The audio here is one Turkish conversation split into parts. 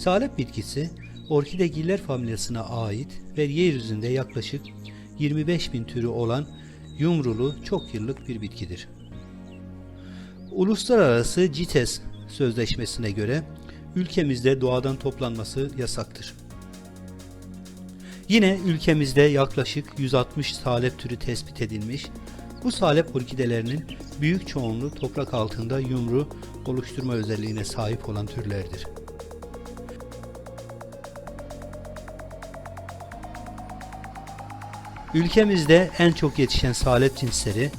Salep bitkisi orkidegiller familyasına ait ve yeryüzünde yaklaşık 25 bin türü olan yumrulu çok yıllık bir bitkidir. Uluslararası CITES sözleşmesine göre ülkemizde doğadan toplanması yasaktır. Yine ülkemizde yaklaşık 160 salep türü tespit edilmiş. Bu salep orkidelerinin büyük çoğunluğu toprak altında yumru oluşturma özelliğine sahip olan türlerdir. Ülkemizde en çok yetişen salep cinsleri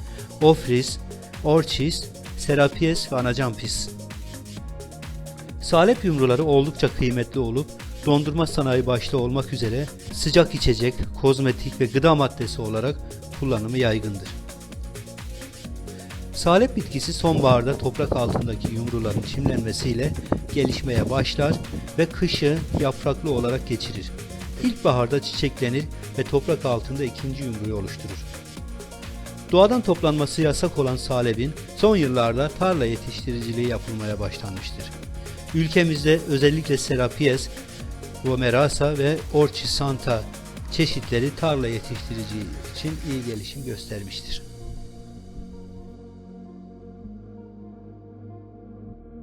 Ophrys, Orchis, Serapies ve Anacampis. Salep yumruları oldukça kıymetli olup dondurma sanayi başta olmak üzere sıcak içecek, kozmetik ve gıda maddesi olarak kullanımı yaygındır. Salep bitkisi sonbaharda toprak altındaki yumruların çimlenmesiyle gelişmeye başlar ve kışı yapraklı olarak geçirir. İlkbaharda çiçeklenir ve toprak altında ikinci yumruyu oluşturur. Doğadan toplanması yasak olan salebin son yıllarda tarla yetiştiriciliği yapılmaya başlanmıştır. Ülkemizde özellikle Serapies, Vomerasa ve Orchisanta çeşitleri tarla yetiştiriciliği için iyi gelişim göstermiştir.